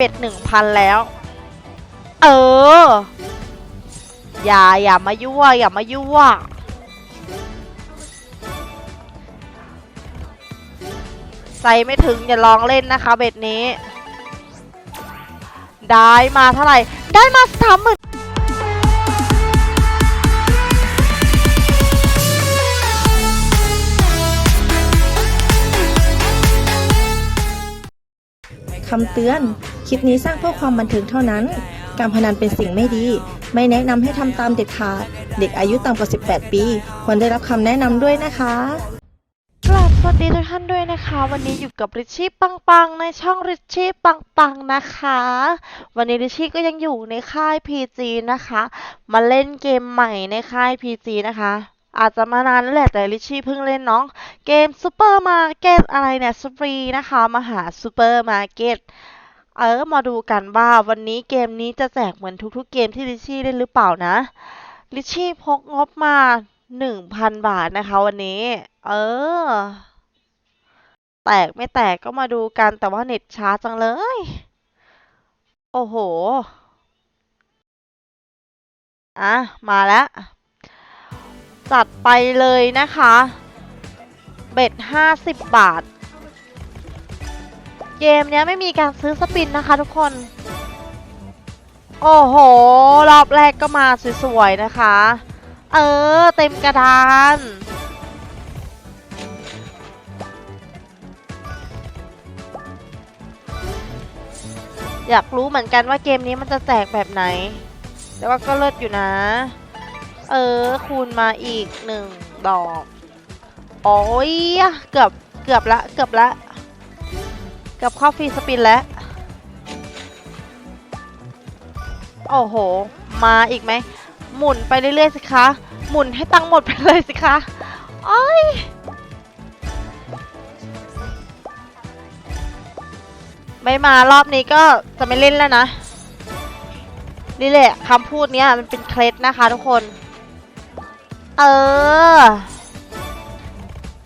เป็ดหนึ่งพันแล้ว เออ อย่าอย่ามายั่วอย่ามายั่ว ใส่ไม่ถึงอย่าลองเล่นนะคะ เบ็ดนี้ ได้มาเท่าไหร่ ได้มาสามหมื่น คำเตือน คลิปนี้สร้างเพื่อความบันเทิงเท่านั้น การพนันเป็นสิ่งไม่ดี ไม่แนะนำให้ทำตามเด็ดขาด เด็กอายุต่ำกว่า 18 ปี ควรได้รับคำแนะนำด้วยนะคะกราบสวัสดีทุกท่านด้วยนะคะ วันนี้อยู่กับริชชี่ปังปังในช่องริชชี่ปังปังนะคะ วันนี้ริชชี่ก็ยังอยู่ในค่าย PG นะคะ มาเล่นเกมใหม่ในค่าย PG นะคะ อาจจะมานานแล้วแหละแต่ริชชี่เพิ่งเล่นเน้องเกมซูเปอร์มาร์เก็ตอะไรเนี่ยสฟรีนะคะมาหาซูเปอร์มาร์เก็ตเออมาดูกันว่าวันนี้เกมนี้จะแจกเหมือนทุกๆเกมที่ริชชี่เล่นหรือเปล่านะลิชชี่พกงบมาหนึ่งพันบาทนะคะวันนี้ เออ แตกไม่แตกก็มาดูกันแต่ว่าเน็ตช้าจังเลย โอ้โห อะ มาแล้ว จัดไปเลยนะคะ เบ็ดห้าสิบบาท เกมนี้ไม่มีการซื้อสปินนะคะทุกคน โอ้โห รอบแรกก็มาสวยๆนะคะ เออ เต็มกระดานอยากรู้เหมือนกันว่าเกมนี้มันจะแจกแบบไหน แต่ว่าก็เลิศอยู่นะ เออ คูณมาอีกหนึ่งดอก โอ้ย เกือบ เกือบละ เกือบละ เกือบเข้าฟรีสปินแล้ว โอ้โห มาอีกไหม หมุนไปเรื่อยๆสิคะ หมุนให้ตังหมดไปเลยสิคะโอ้ยไม่มารอบนี้ก็จะไม่เล่นแล้วนะ นี่แหละคำพูดเนี้ยมันเป็นเคล็ดนะคะทุกคน เออ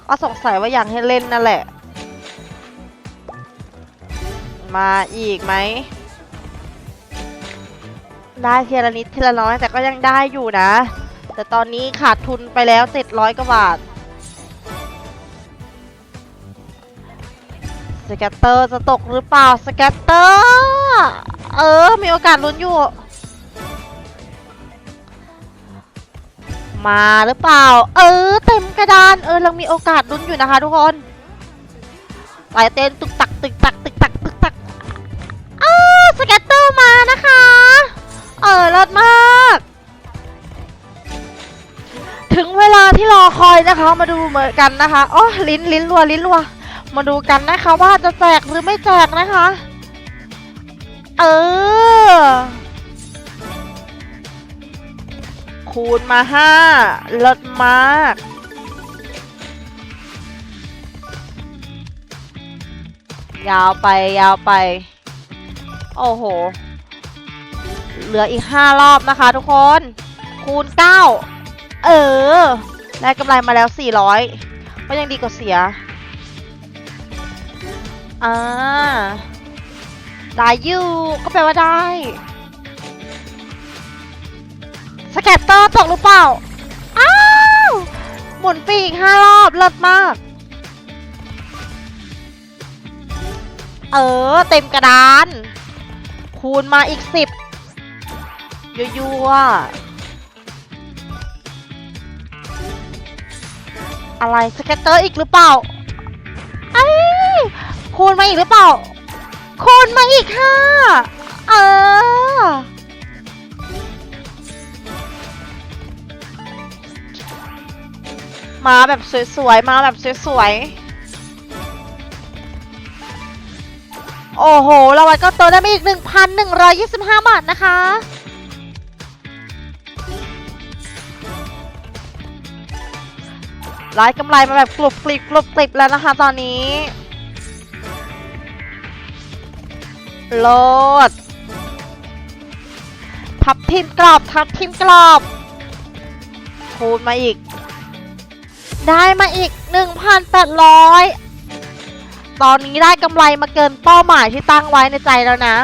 ก็สงสัยว่าอยากให้เล่นนั่นแหละ มาอีกไหม ได้ทีละนิดทีละน้อยแต่ก็ยังได้อยู่นะ แต่ตอนนี้ขาดทุนไปแล้ว700กว่าบาทสแกตเตอร์จะตกหรือเปล่าสแกตเตอร์ เออ มีโอกาสลุ้นอยู่ มาหรือเปล่า เออ เต็มกระดาน เออเรามีโอกาสลุ้นอยู่นะคะทุกคนไหลเต้นตึกตักตึกตักตึกตักตึกตักเออสแกตเตอร์มานะคะ เออเลิศมาก ถึงเวลาที่รอคอยนะคะ มาดูเหมือนกันนะคะอ๋อลิ้นลิ้นรัวลิ้นรัว มาดูกันนะคะว่าจะแจกหรือไม่แจกนะคะ เออ คูณมาห้าเลิศมาก ยาวไปยาวไป โอ้โห เหลืออีก5รอบนะคะทุกคน คูณ9เออ ได้กำไรมาแล้ว400ก็ยังดีกว่าเสีย อ่า ได้อยู่ ก็แปลว่าได้ แกตเตอร์ตกหรือเปล่า อ้าว หมุนปีก5รอบเลิศมาก เออ เต็มกระดาน คูณมาอีก10ยั่วๆอะไรสแกตเตอร์อีกหรือเปล่าไอ้ยคูณมาอีกหรือเปล่า คูณมาอีกค่ะ เออ มาแบบสวยๆ มาแบบสวยๆ โอ้โหรางวัลก็โตได้มาอีก 1,125 บาทนะคะ รายกำไรมาแบบกรุบกริบกรุบกริบแล้วนะคะตอนนี้ โลด ทับทิมกรอบ ทับทิมกรอบ คูณมาอีก ได้มาอีก 1,800 ตอนนี้ได้กำไรมาเกินเป้าหมายที่ตั้งไว้ในใจแล้วนะ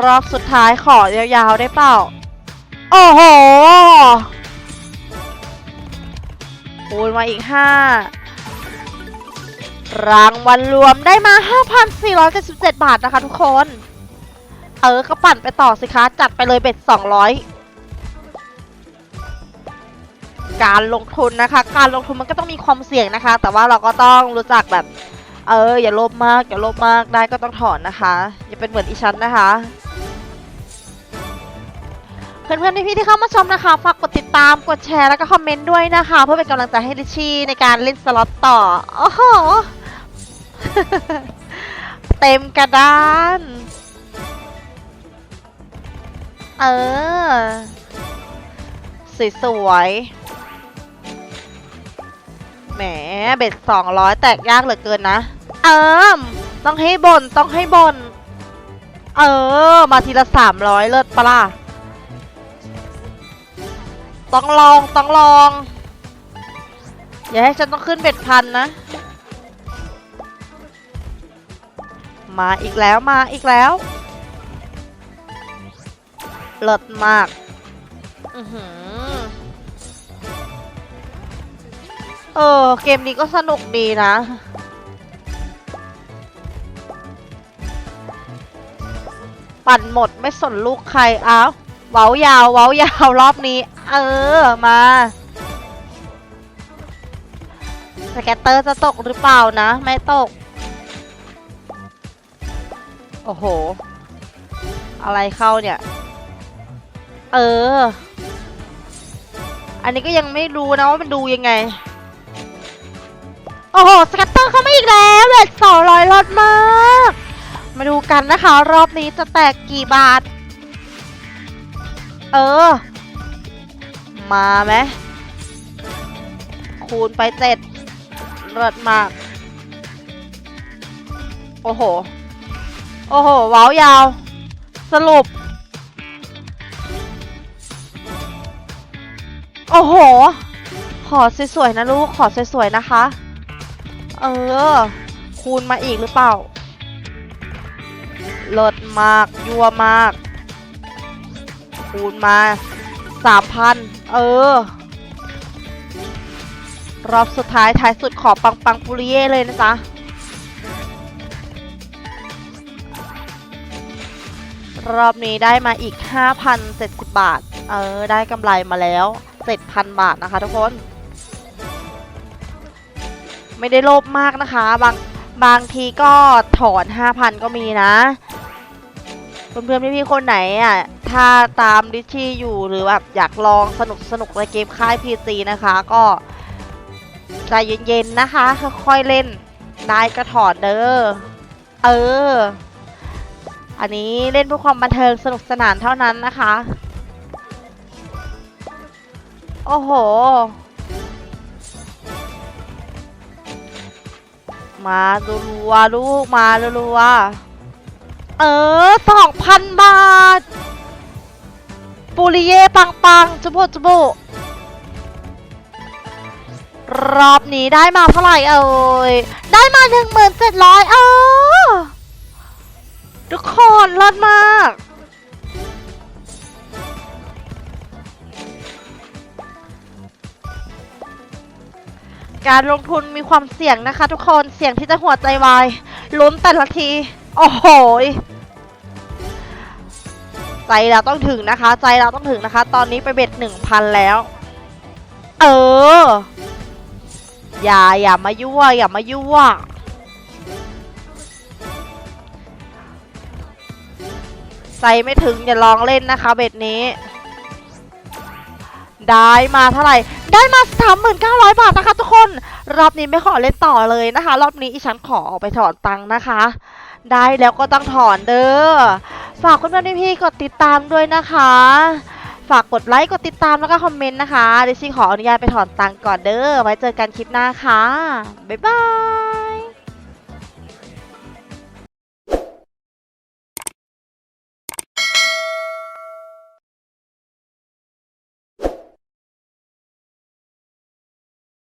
รอบสุดท้ายขอยาวๆได้เปล่า โอ้โหคูณมาอีก 5 รางวัลรวมได้มา 5,477 บาทนะคะทุกคน เออก็ปั่นไปต่อสิคะ จัดไปเลยเบ็ด 200 การลงทุนนะคะ การลงทุนมันก็ต้องมีความเสี่ยงนะคะ แต่ว่าเราก็ต้องรู้จักแบบ เออ อย่าโลภมาก อย่าโลภมากได้ก็ต้องถอนนะคะ อย่าเป็นเหมือนอีฉันนะคะเพื่อนๆพี่ๆที่เข้ามาชมนะคะฝากกดติดตามกดแชร์แล้วก็คอมเมนต์ด้วยนะคะ เพื่อเป็นกำลังใจให้ลิชี่ในการเล่นสล็อตต่อโอ้โหเต็มกระดาน เออ สวยๆ มเบ็ดสองร้อยแตกยากเหลือเกินนะ เอิมต้องให้บนต้องให้บน เออ มาทีละสามร้อยเลิศปะล่ะต้องลองต้องลอง อย่าให้ฉันต้องขึ้นเบ็ดพันนะ มาอีกแล้วมาอีกแล้วเลิศมาก อือหือ เออ เกมนี้ก็สนุกดีนะ ปั่นหมดไม่สนลูกใคร อ้าวเว้ายาวเว้ายาวรอบนี้ เออ มาสแกตเตอร์จะตกหรือเปล่านะ ไม่ตก โอ้โห อะไรเข้าเนี่ย เออ อันนี้ก็ยังไม่รู้นะว่ามันดูยังไง โอ้โห สกัตเตอร์เข้ามาอีกแล้วเวทสองร้อยลดมาก มาดูกันนะคะ รอบนี้จะแตกกี่บาท เออ มาไหมคูณไปเจ็ดเลิศมาก โอ้โห โอ้โห ว้าวยาว สรุป โอ้โห ขอสวยๆนะลูก ขอสวยๆนะคะ เออ คูณมาอีกหรือเปล่าเลิศมาก ยัวมาก คูณมาสามพันเออ รอบสุดท้ายท้ายสุดขอปังปังปุริเย่เลยนะจ๊ะรอบนี้ได้มาอีก 5,070 บาท เออ ได้กำไรมาแล้ว 7,000 บาทนะคะทุกคน ไม่ได้โลภมากนะคะ บางบางทีก็ถอน5,000ก็มีนะเพื่อนๆพี่ๆคนไหนอะถ้าตามดิชี่อยู่หรือแบบอยากลองสนุกสนุกในเกมค่าย PC นะคะ ก็ใจเย็นๆนะคะ ค่อยๆเล่นได้ก็ถอนเด้อเออ อันนี้เล่นเพื่อความบันเทิงสนุกสนานเท่านั้นนะคะ โอ้โห มาดูรัวลูกมาดูรัวเออสองพันบาท ปูริเย่ปังปังจุบุจุบุรอบนี้ได้มาเท่าไหร่เอ่ย ได้มาหนึ่งหมื่นเจ็ดร้อยเออทุกคนรอดมาก การลงทุนมีความเสี่ยงนะคะ ทุกคนเสี่ยงที่จะหัวใจวายลุ้นแต่ละที โอ้โหใจเราต้องถึงนะคะ ใจเราต้องถึงนะคะ ตอนนี้ไปเบ็ดหนึ่งพันแล้ว เออ อย่าอย่ามายั่วอย่ามายั่วใจไม่ถึงอย่าลองเล่นนะคะ เบ็ดนี้ ได้มาเท่าไหร่ ได้มา 3,900 บาทนะคะทุกคน รอบนี้ไม่ขอเล่นต่อเลยนะคะ รอบนี้อีฉันขอออกไปถอนตังค์นะคะ ได้แล้วก็ต้องถอนเด้อ ฝากคุณเพื่อนๆพี่ๆกดติดตามด้วยนะคะ ฝากกดไลค์ กดติดตามแล้วก็คอมเมนต์นะคะดิฉันขออนุญาตไปถอนตังค์ก่อนเด้อ ไว้เจอกันคลิปหน้าค่ะ บ๊ายบาย